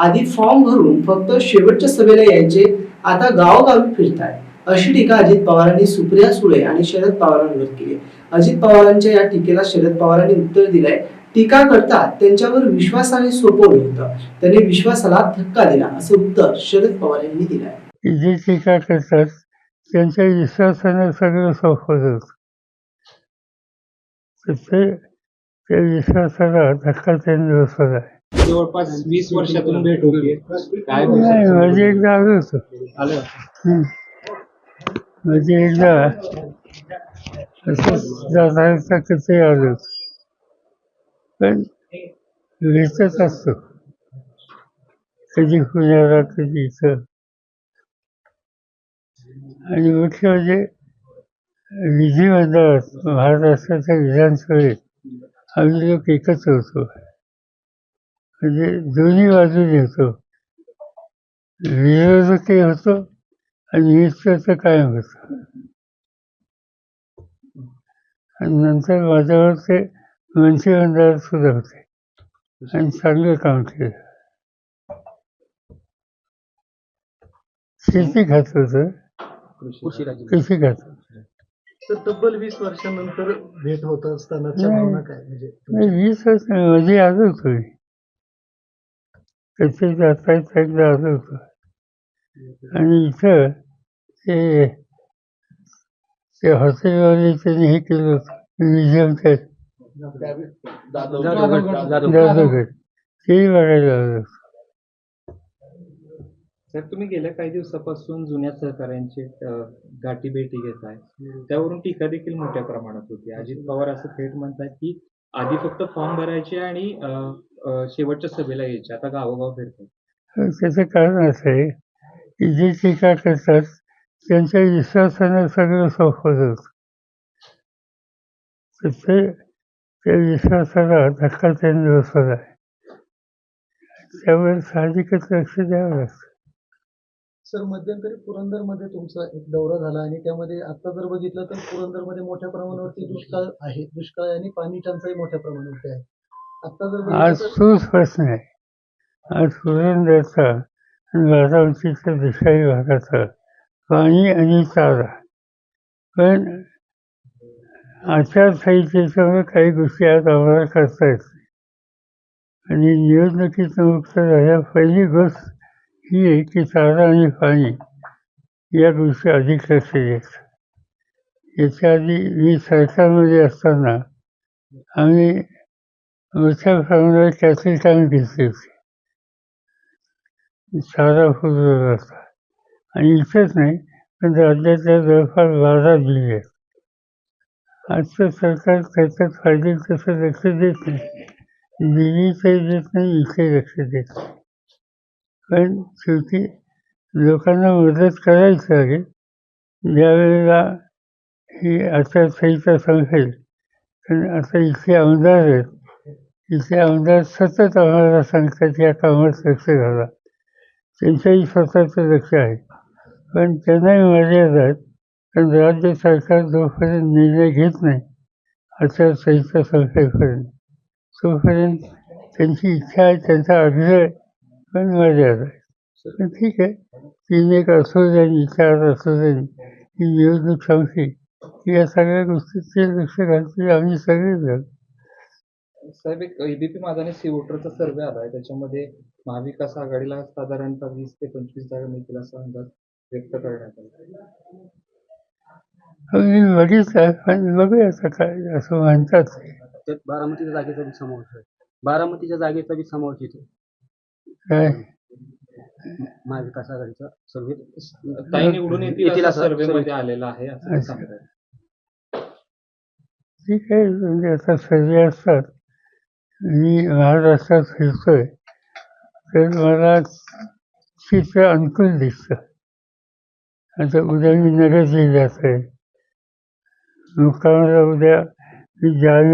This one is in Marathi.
आधी फॉर्म भरून फक्त शेवटच्या सभेला यायचे आता गावोगावी फिरताय. अशी टीका अजित पवारांनी सुप्रिया सुळे आणि शरद पवारांवर केली. अजित पवारांच्या या टीकेला शरद पवारांनी उत्तर दिलंय. टीका करतात त्यांच्यावर विश्वासाने सोपवलं होतं. त्यांनी विश्वासाला धक्का दिला असं उत्तर शरद पवार यांनी दिलंय. जे टीका करतात त्यांच्या विश्वासाने सगळं सोपं ते त्या विश्वासाला धक्का त्यांनी बसवला आहे. जवळपास वीस वर्षातून भेट होती. काय नाही म्हणजे एकदा आलो होतो. आलं. म्हणजे एकदा असंच जाता कधी आलो होतो. पण भेटत असतो. कधी पुण्याला कधी इथं. आणि मुख्य म्हणजे विधिमंडळात महाराष्ट्राच्या विधानसभेत आम्ही लोक एकत्र होतो. म्हणजे दोन्ही बाजूने होतो. विरोधकही होतो आणि मित्र तर कायम होतो. आणि नंतर माझ्यावर ते मंत्रिमंडळात सुद्धा होते. आणि चांगलं काम केलं. शेती खात होतं. कृषी खात तब्बल वीस वर्षानंतर भेट होत काय? म्हणजे नाही वीस वर्षमध्ये आलो होतो मी जाता येत एकदा आलो होतो आणि इथं ते ते हॉटेलवाले त्यांनी हे केलं होतं. म्युझियम ते जादूगड तेही बघायला आलो होतो. सर तुम्ही गेल्या काही दिवसापासून जुन्या सहकाऱ्यांचे गाठी भेटी घेत आहे त्यावरून टीका देखील मोठ्या प्रमाणात होती. अजित पवार असं थेट म्हणतात की आधी फक्त फॉर्म भरायचे आणि शेवटच्या सभेला यायचे. आता गावोगाव फिरतो त्याचं कारण असं आहे की जे टीका करतात त्यांच्या विश्वासानं सगळं सोपं ते त्या विश्वासाला धक्का त्यांनी बसवला आहे. त्यावर साहजिकच लक्ष द्यावं लागतं. सर मध्यंतरी पुरंदरमध्ये तुमचा एक दौरा झाला आणि त्यामध्ये आता जर बघितलं तर पुरंदरमध्ये मोठ्या प्रमाणावरती दुष्काळ आहे. दुष्काळ आणि पाणी टंचाई मोठ्या प्रमाणावरती आहे. आता जर आज बघितलं तर तोच प्रश्न आहे. आज पुरंदरचा आणि बारामतीच्या दुष्काळी भागाचा पाणी आणि चारा. पण आचारसंहितेच्यामुळे काही गोष्टी आज आम्हाला करता येत नाही. आणि निवडणुकीत मुक्त झाल्या पहिली गोष्ट ही आहे की चारा आणि पाणी या गोष्टी अधिक लक्ष देत याच्या आधी मी सरकारमध्ये असताना आम्ही मोठ्या प्रमाणावर त्याचे काम घेतले होते. सारा फुलवला होता आणि इथंच नाही पण राज्यातल्या जवळपास बारा दिली आहेत. आजचं सरकार त्याच्यात फायदे तसं लक्ष देत नाही दिल्लीचंही देत नाही इथे लक्ष देत नाही. पण शेवटी लोकांना मदत करायची आहे ज्यावेळेला ही आचारसंहिता संपेल. पण आता इथे आमदार आहेत. इथे आमदार सतत आम्हाला सांगतात या कामात लक्ष घाला. त्यांचंही स्वतःचं लक्ष आहे. पण त्यांनाही मर्यादा आहेत. पण राज्य सरकार जोपर्यंत निर्णय घेत नाही आचारसंहिता संपेपर्यंत. तोपर्यंत त्यांची इच्छा आहे त्यांचा आग्रह आहे. पण मर्यादा आहे. ठीक आहे. तीन एक असू द्या चार असू द्या ही निवडणूक संपली की या सगळ्या गोष्टीचे लक्ष घालतील आम्ही सगळेच घालू साहेब एक एबीपी माझा आणि सी वोटरचा सर्वे आला आहे त्याच्यामध्ये महाविकास आघाडीला साधारणतः वीस ते पंचवीस जागा मिळतील असा अंदाज व्यक्त करण्यात आला. मी बघितलं पण बघूया आता काय असं म्हणतात. ते. त्यात बारामतीच्या जागेचा बी समावेश आहे. बारामतीच्या जागेचा बी समावेश येतो काय? महाविकास आघाडीचा सर्वे ताई निवडून येतील असा आलेला आहे असं अच्छा. सांगतायत म्हणजे आता सर्वे असतात. मी महाराष्ट्रात फिरतोय. तर मला चित्र अनुकूल दिसतं. आता उद्या मी नगर जिल्ह्यात आहे. मुक्कामाला उद्या मी जालना